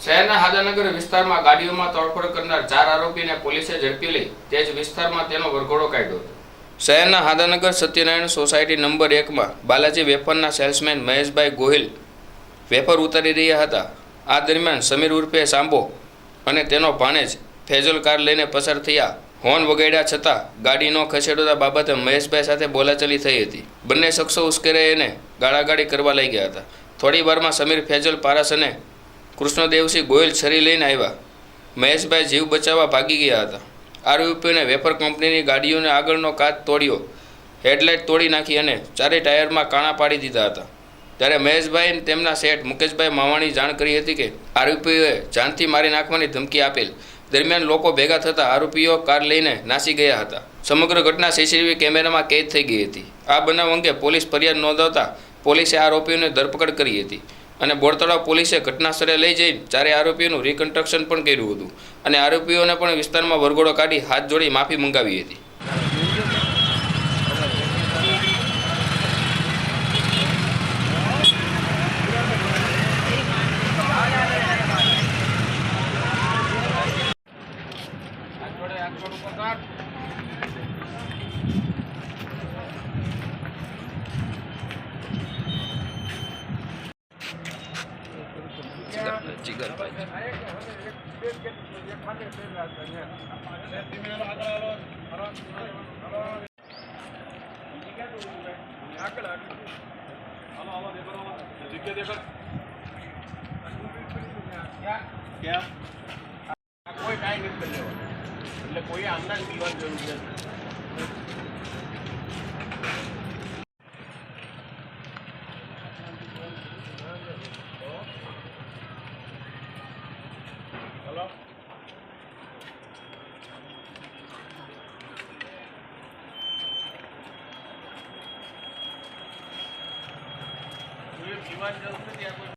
શહેરના હાદાનગર વિસ્તારમાં ગાડીઓમાં તોડફોડ કરનાર ચાર આરોપીને પોલીસે ઝડપી લઈ તે જ વિસ્તારમાં તેનો વરઘોડો કાઢ્યો હતો. શહેરના હાદાનગર સત્યનારાયણ સોસાયટી નંબર એકમાં બાલાજી વેફરના સેલ્સમેન મહેશભાઈ ગોહિલ વેફર ઉતારી રહ્યા હતા. આ દરમિયાન સમીર ઉર્ફે સાંબો અને તેનો ભાણેજ ફેજલ કાર લઈને પસાર થયા. હોર્ન વગાડ્યા છતાં ગાડી ન ખસેડતા બાબતે મહેશભાઈ સાથે બોલાચાલી થઈ હતી. બંને શખ્સો ઉશ્કેરે એને ગાળાગાળી કરવા લઈ ગયા હતા. થોડી વારમાં સમીર ફેજલ પારસ અને કૃષ્ણદેવસિંહ ગોયલ છરી લઈને આવ્યા. મહેશભાઈ જીવ બચાવવા ભાગી ગયા હતા. આરોપીઓને વેફર કંપનીની ગાડીઓને આગળનો કાચ તોડ્યો. હેડલાઇટ તોડી નાખી અને ચારે ટાયરમાં કાણા પાડી દીધા હતા. ત્યારે મહેશભાઈ તેમના શેઠ મુકેશભાઈ માવાણી જાણ કરી હતી કે આરોપીઓએ જાનથી મારી નાખવાની ધમકી આપેલ. દરમિયાન લોકો ભેગા થતાં આરોપીઓ કાર લઈને નાસી ગયા હતા. સમગ્ર ઘટના સીસીટીવી કેમેરામાં કેદ થઈ ગઈ હતી. આ બનાવ અંગે પોલીસ ફરિયાદ નોંધાવતા પોલીસે આરોપીઓને ધરપકડ કરી હતી. અને બોરતળાવ પોલીસે ઘટના સ્થળે લઈ જઈ ચારે આરોપીઓનું રિકન્સ્ટ્રક્શન પણ કર્યું હતું. અને આરોપીઓને પણ વિસ્તારમાં વરઘોડો કાઢી હાથ જોડી માફી મંગાવી હતી. કોઈ કાંઈ નથી કરી લેવાનું એટલે કોઈ આમના જ પીવાની જરૂર નથી હલો કોઈ પીવાની જરૂર નથી આ કોઈ